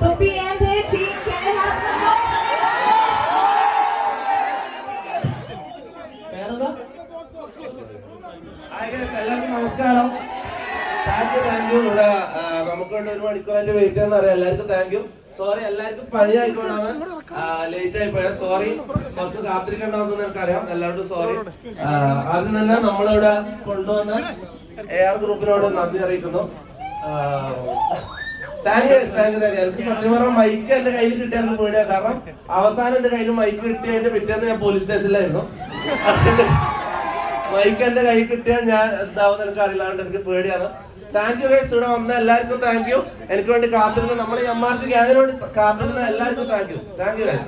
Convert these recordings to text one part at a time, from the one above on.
Topi and their team. Can I have some എല്ലാവർക്കും നമസ്കാരം. Thank you thank U ഇവിടെ നമുക്ക് വേണ്ടി ഒരു മണിക്കൂറിന്റെ വെയിറ്റ് ചെയ്യുന്ന അറിയാം എല്ലാവർക്കും താങ്ക് യു സോറി എല്ലാവർക്കും പണി ആയിക്കൊണ്ടാണ് ലേറ്റ് ആയി പോയത്. സോറി കുറച്ച് കാത്തിരിക്കേണ്ടതെന്ന് എനിക്കറിയാം എല്ലാവർക്കും സോറി ആദ്യം തന്നെ നമ്മളിവിടെ കൊണ്ടുവന്ന എ ആർ ഗ്രൂപ്പിനോട് നന്ദി അറിയിക്കുന്നു. Thank you thank you thank you എനിക്ക് സത്യം പറഞ്ഞാൽ മൈക്ക് എന്റെ കയ്യിൽ കിട്ടിയാൽ പേടിയാ. കാരണം അവസാനം എന്റെ കയ്യിൽ മൈക്ക് കിട്ടിയതിന്റെ പിറ്റേന്ന് ഞാൻ പോലീസ് സ്റ്റേഷനിലായിരുന്നു മൈക്ക് എന്റെ കയ്യിൽ കിട്ടിയാൽ ഞാൻ എന്താവുന്ന എനിക്ക് അറിയില്ലാണ്ട് എനിക്ക് പേടിയാണ്. താങ്ക് യു ഗൈസ് ഇവിടെ വന്ന എല്ലാവർക്കും താങ്ക് യു എനിക്ക് വേണ്ടി കാത്തിരുന്ന നമ്മുടെ എം ആർ സി ഗ്യാങ്ങിന് വേണ്ടി കാത്തിരുന്ന എല്ലാവർക്കും thank you thank you guys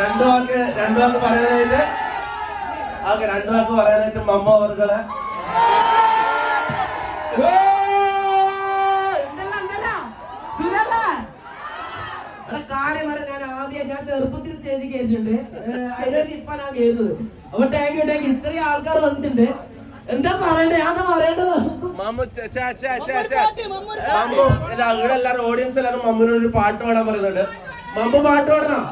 രണ്ടു വാക്ക് രണ്ടു വാക്ക് പറയാനായിട്ട് ഓക്കെ രണ്ടു വാക്ക് പറയാനായിട്ട് മമ്മ അവർകളെ കാര്യം വരെ ഞാൻ ആദ്യം ഞാൻ ചെറുപ്പത്തിൽ സ്റ്റേജിൽ കയറിയിട്ടുണ്ട്. അതിനകത്ത് ഇപ്പൊ ഞാൻ കയറുന്നത് അപ്പൊ ടാങ്ക് ടാങ്ക് ഇത്രയും ആൾക്കാർ വന്നിട്ടുണ്ട്. എന്താ പറയണ്ടേ? ഞാൻ പറയേണ്ടത്? മമ്മു. ഇതാ ഇവിടെ എല്ലാവരും ഓഡിയൻസ് എല്ലാരും മമ്മുവിനോട് ഒരു പാട്ട് പാടാൻ പറയുന്നുണ്ട്. മമ്മു പാട്ട് പാടണം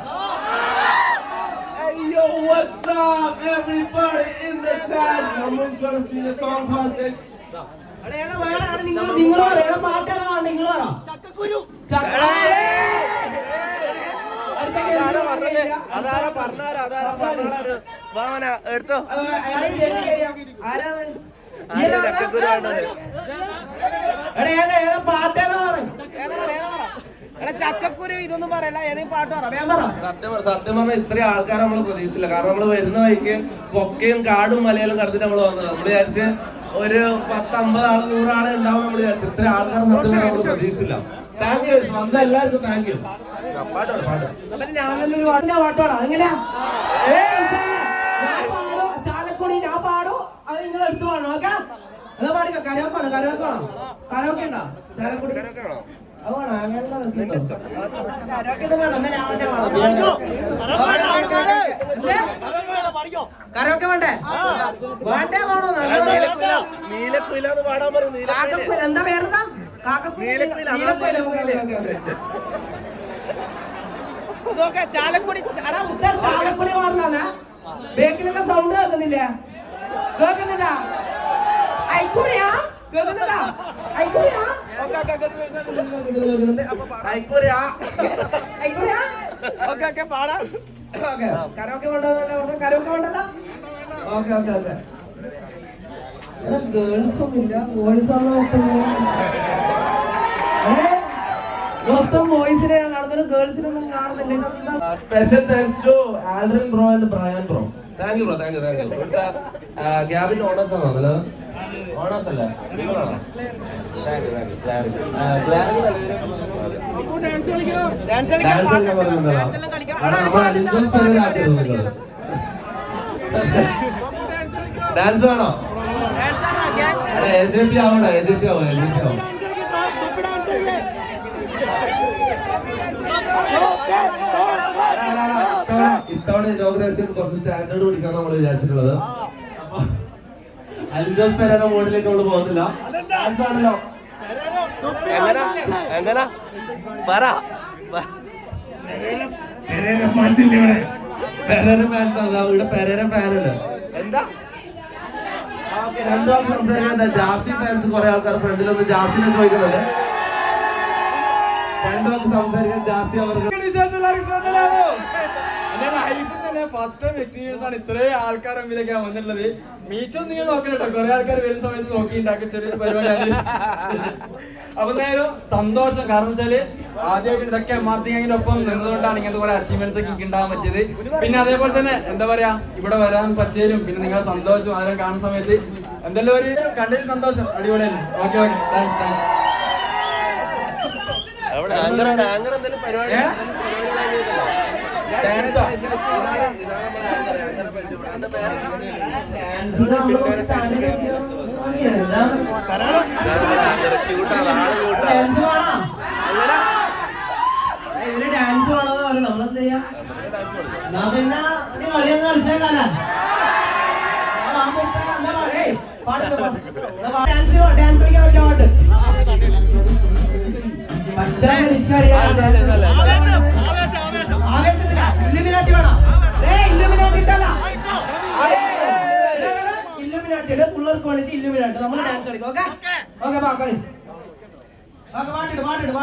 yo, what's up, everybody in the chat? Mammu's gonna sing a song അവിടെ നിങ്ങൾ നിങ്ങൾ പറ ഏതാ പാട്ട് ഏതാ വേണ്ട നിങ്ങൾ പറ. ചക്ക- അതാരാ കേസ് പറഞ്ഞത്? അതാരാ പറഞ്ഞാരാ? അതാരാ പറഞ്ഞാരാ? വാമന മോനെ, എടുത്തോ? ആരാ ചക്കക്കുരു എടാ ചക്കക്കുരു ഇതൊന്നും പറയല്ല ഏതെങ്കിലും പാട്ട് പറ? വേഗം പറ. സത്യം സത്യം പറഞ്ഞാൽ ഇത്രയും ആൾക്കാർ നമ്മൾ പ്രതീക്ഷിച്ചില്ല. കാരണം നമ്മൾ വരുന്ന വഴിക്ക് കൊക്കയും കാടും മലയാളം കടത്തിട്ട് നമ്മൾ വന്നത്. നമ്മൾ വിചാരിച്ച് ഒരു പത്തമ്പത് ആൾ നൂറാളെ ഉണ്ടാവും നമ്മൾ വിചാരിച്ചു. ഇത്ര ആൾക്കാർ സത്യം നമ്മൾ പ്രതീക്ഷിച്ചില്ല. താങ്ക് യു വന്ന എല്ലാവർക്കും താങ്ക് യു പാട്ടോ പാടാം. എങ്ങനെയാ? ചാലക്കുടി ഞാൻ പാടും. അത് നിങ്ങൾ എടുത്തു പാടണം ഓക്കെ? അതാ പാടിക്കോ? കരോക്കാണ് കരോക്കാണോ കരോക്കെ ഉണ്ടോ? ചാലക്കുടി? കരോക്കാണോ വേണോ. കരോക്കെ വേണം എന്നാ പാടാം. എന്ത്? കരോക്കെ വേണ്ടേ? വേണ്ടേ വേണോ? നീലക്കുയില എന്ന് പാടാൻ പറയും കാക്കക്കുയിൽ എന്താ പേരെന്താ. ഇതൊക്കെ ചാലക്കുടി എടാ മുത്ത ചാലക്കുടി പാടുന്ന ബേക്കിലൊക്കെ സൗണ്ട് കേൾക്കുന്നില്ല? കേൾക്കുന്നില്ല? ഐക്കുറിയാ? കേൾക്കുന്നില്ല? ഐക്കുറിയാ? ആയിക്കോട്ടെ ഐക്കുറിയാ? ഓക്കെ ഓക്കെ പാടാം. ഓക്കെ. കരോക്കെ വേണ്ടതല്ല കരോക്കെ വേണ്ടല്ല ഓക്കെ ഓക്കെ ഓക്കെ. ഗേൾസ് ഒന്നുമില്ല ബോയ്സ് ആണ് മൊത്തം ബോയ്സിനെ കാണുന്നത് ഗേൾസിനൊന്നും കാണുന്നില്ല. Special thanks to Aldrin bro and Brian bro thank you bro thank you thank you ഗ്യാബിന്റെ owners ആണോ അല്ല ഓണേഴ്സ് അല്ല? നിങ്ങളാണോ? ഡാൻസ് കളിക്കണം? ഡാൻസ് പറയുന്നുണ്ടോ ഡാൻസ് ആണോ ഗ്യാങ് എടാ എ ജെ പി ആവണ്ട എ ജെ പി ആവോ എ ജെ പി ആവോ ഇത്തവണ ഇനോഗ്രേഷൻ കുറച്ച് സ്റ്റാൻഡേർഡ് പിടിക്കാൻ നമ്മൾ വിചാരിച്ചിട്ടുള്ളത്. അൽജോസ് പെരേര മോഡിലേക്ക് നമ്മൾ പോകുന്നില്ല ആണല്ലോ. എങ്ങനെ? എങ്ങനെ? പറ. പെരേര ഫാൻസ് ഇല്ല ഇവിടെ? പെരേര ഫാൻസ് അതാ ഇവിടെ പെരേര ഫാൻ ഉണ്ട്. എന്താ? ഓക്കേ, രണ്ടു ആൾ സംസാരിക്കാൻ ജാസി ഫാൻസ് കുറെ ആൾക്കാർ ഫ്രണ്ടിലൊന്ന് ജാസിനെ ചോദിക്കുന്നുണ്ട് രണ്ടു ആൾക്ക് സംസാരിക്കാൻ ജാസി അവർക്ക് ഫസ്റ്റ് ടൈം എക്സ്പീരിയൻസ് ആണ്. ഇത്രേ ആൾക്കാർ മുമ്പിലേക്ക് വന്നിട്ടുള്ളത്. മീശോ നിങ്ങൾ നോക്കണം കേട്ടോ കുറെ ആൾക്കാർ വരുന്ന സമയത്ത് നോക്കി ഉണ്ടാക്കിയ ചെറിയൊരു പരിപാടിയാണ്. അപ്പൊ എന്തായാലും സന്തോഷം. കാരണം വെച്ചാൽ ആദ്യമായിട്ട് ഇതൊക്കെ എം ആർ സി ഗാങ്ങിന്റെ ഒപ്പം നിന്നതുകൊണ്ടാണ് ഇങ്ങനത്തെ കുറെ അച്ചീവ്മെന്റ്സ് ഒക്കെ ഉണ്ടാകാൻ പറ്റിയത്. പിന്നെ അതേപോലെ തന്നെ എന്താ പറയാ ഇവിടെ വരാൻ പറ്റിയതിലും പിന്നെ നിങ്ങൾ സന്തോഷം ആരും കാണുന്ന സമയത്ത് എന്തെല്ലാം ഒരു കണ്ടതിൽ സന്തോഷം. അടിപൊളിയാണ് ഓക്കെ ഓക്കെ താങ്ക്സ് താങ്ക്സ് ഏ? ഡാൻസോ? ഡാൻസ് നമ്മൾ സ്റ്റാൻഡ് ഡാൻസ് വേണോ ഇവർ ഡാൻസ് വേണമെന്ന് പറഞ്ഞു നമ്മളെന്ത് ചെയ്യാ? പിന്നെ ഒരു കളിയൊക്കെ കളിച്ചേക്കാല. Dance quality ഇല്ലുമിനായിട്ട്. നമ്മൾ ഡാൻസ് കളിക്കും. ഓക്കെ ഓക്കെ പാ കളി. പാട്ടിട്ട് പാട്ടിട്ട്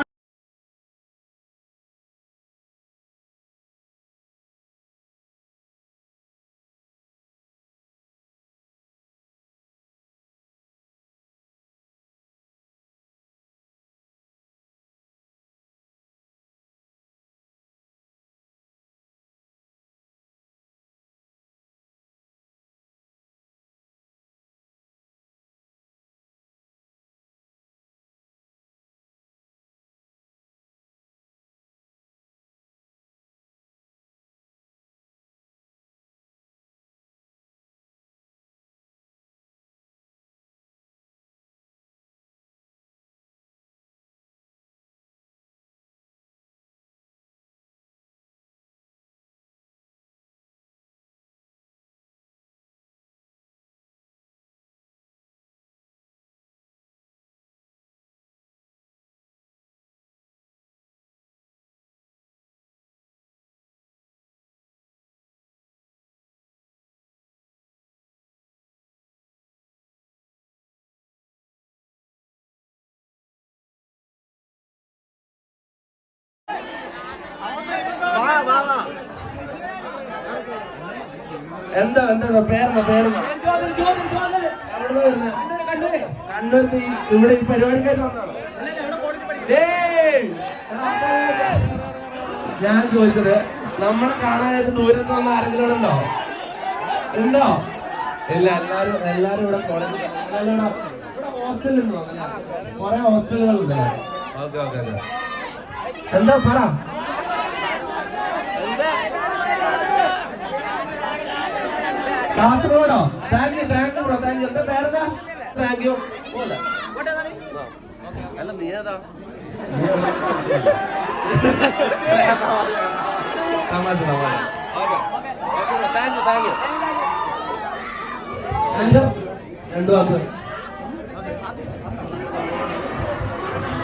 എന്താ എന്താ പേരെന്താ പേരെന്താ? കണ്ണൂർ ഇവിടെ ഈ പരിപാടിക്കായിട്ട് വന്നാണോ! ഞാൻ ചോദിച്ചത് നമ്മളെ കാണാനായിട്ട് ദൂരത്ത് വന്ന ആരെങ്കിലും ഉണ്ടോ? ഉണ്ടോ? ഇല്ല എല്ലാരും എല്ലാരും ഇവിടെ കോളേജിൽ ഇവിടെ ഹോസ്റ്റലുണ്ടോ കുറെ ഹോസ്റ്റലുകളുണ്ട് ഓക്കെ ഓക്കെ ഓക്കെ. എന്താ പറ. കാസർഗോഡോ? Thank you thank you bro thank you എന്താ പേരെന്താ? താങ്ക് യു അല്ല നീ ഏതാ? തമാശ തമാശ. താങ്ക് യു താങ്ക് യു രണ്ടു വാക്ക്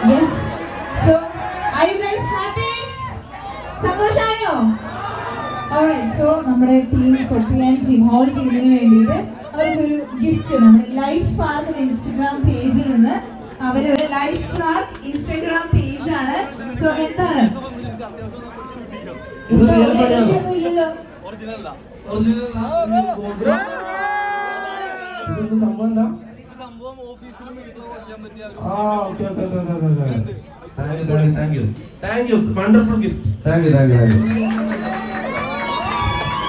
Yes. So, are you guys happy? സന്തോഷായോ? So നമ്മുടെ ടീം കൊട്ടിയാൻ ടീം ഹോൾ ടീമിന് വേണ്ടിയിട്ട് അവർക്കൊരു ഗിഫ്റ്റ് നമ്മുടെ ലൈഫ് പാർക്ക് ഇൻസ്റ്റഗ്രാം പേജിൽ നിന്ന് അവർ ലൈഫ് പാർക്ക് ഇൻസ്റ്റഗ്രാം പേജ് ആണ്. സോ എന്താണ്? സംഭവം എന്താ? Okay okay thank you thank you thank you wonderful gift thank you thank you thank you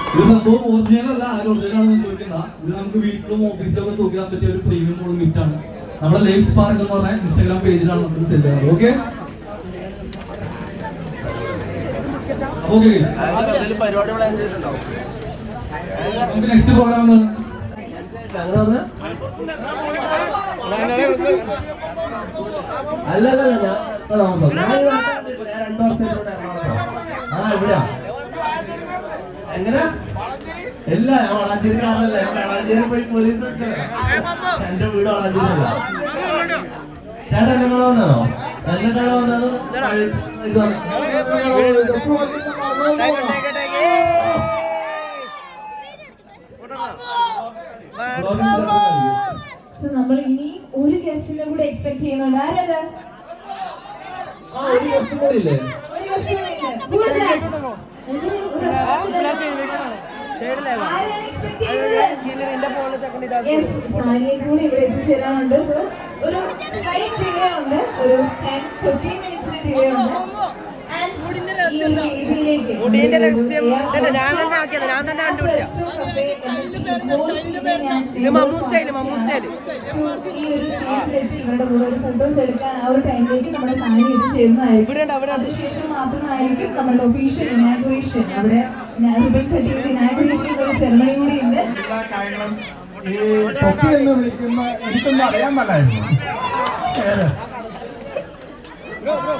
ഇത് സംഭവം ഒറിജിനൽ അല്ല ആരും ഒറിജിനൽ ആണെന്ന് ചോദിക്കണ്ട. ഇത് നമുക്ക് വീട്ടിലും ഓഫീസിലൊക്കെ തൂക്കിടാൻ പറ്റിയ ഒരു പ്രീമിയം മോഡൽ മിറ്റ് ആണ്. നമ്മുടെ ലൈഫ് സ്പാർക്ക് എന്ന് പറഞ്ഞ ഇൻസ്റ്റാഗ്രാം പേജിലാണ് നമ്മൾ സെൽ ചെയ്യുന്നത് ഓക്കെ ഓക്കെ എന്തെങ്കിലും പരിപാടി പ്ലാൻ ചെയ്തിട്ടുണ്ടോ നമുക്ക് നെക്സ്റ്റ് പ്രോഗ്രാം എന്താണ് അങ്ങനെ പറഞ്ഞ അല്ല. അല്ല അല്ല, ഞാൻ രണ്ടു വർഷം ഇവിടെ എറണാകുളത്താണ് ആ എവിടെയാ എങ്ങനെ? ഇല്ല ഞാൻ വളാഞ്ചേരിക്കാരനല്ല ഞാൻ വളാഞ്ചേരി പോയി പോലീസ് എന്റെ വീട് വളാഞ്ചേരിയല്ല ചേട്ടാ നിങ്ങളെ വന്നതോ വന്നതാണോ? എന്നെ കാണാൻ വന്നത് നമ്മൾ ഇനി ഒരു ഗസ്റ്റിനെ കൂടെ എക്സ്പെക്ട് ചെയ്യുന്നുണ്ട്. ആരത്? ആ ഒരു ദിവസം കൂടി ഇല്ലേ? ഒരു ഗസ്റ്റ് കൂടെ ഉണ്ട് കൂടി ഇവിടെ എത്തിച്ചേരാനുണ്ട് സോ ഒരു സ്ലൈറ്റ് ഡിലേ ഉണ്ട് ഒരു ടെൻ ഫിഫ്റ്റീൻ മിനിറ്റ്സിന് ഡിലേ ഉണ്ട് മുടിയുടെ രഹസ്യം. ഇതന്നെ, ഞാൻ തന്നെ ആക്കിയത്, ഞാൻ തന്നെ കണ്ടുപിടിച്ച. ഇത് മമ്മൂസയിൽ, മമ്മൂസയിൽ. നമ്മുടെ സാനി എത്തിച്ചേരുന്നതായിരിക്കും അതിനുശേഷം മാത്രമായിരിക്കും നമ്മുടെ ഒഫീഷ്യൽ ഇനാഗുറേഷൻ അവിടെ റിബൺ കട്ടിയുടെ ഇനാഗുറേഷൻ ഒരു സെറമണി കൂടി ഉണ്ട് എല്ലാ കാര്യങ്ങളും ഈ തൊപ്പി എന്ന് വിളിക്കുന്ന എനിക്കൊന്നും അറിയാൻ പാടില്ലായിരുന്നു. ഏത്?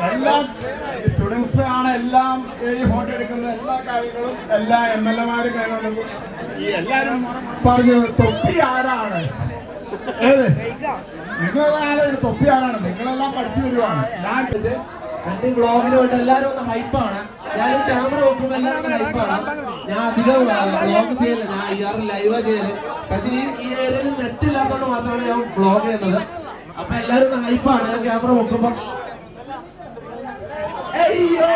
എല്ലാ ആണ് എല്ലാം ഈ ഫോട്ടോ എടുക്കുന്ന എല്ലാ കാര്യങ്ങളും എല്ലാ എം എൽ എമാരും കാര്യങ്ങളും ഈ എല്ലാരും പറഞ്ഞു തൊപ്പി ആരാണ്? നിങ്ങളാണ് തൊപ്പി ആരാണ്? നിങ്ങളെല്ലാം പഠിച്ചു വരുവാണ് ഞാൻ എന്റെ വേണ്ടി എല്ലാരും ഒന്ന് ഹൈപ്പാണ് ഞാൻ ക്യാമറ വെക്കുമ്പോൾ എല്ലാവരും ഹൈപ്പാണ് ഞാൻ അധികം ബ്ലോഗ് ചെയ്യല്ല ഞാൻ ഈ ലൈവാ ചെയ്യൽ. പക്ഷെ ഈ ഈ ഏരിയയിൽ നെറ്റ് ഇല്ലാത്തതുകൊണ്ട് മാത്രമാണ് ഞാൻ ബ്ലോഗ് ചെയ്യുന്നത്. അപ്പൊ എല്ലാരും ഹൈപ്പാണ് ക്യാമറ നോക്കുമ്പോ ஐயோ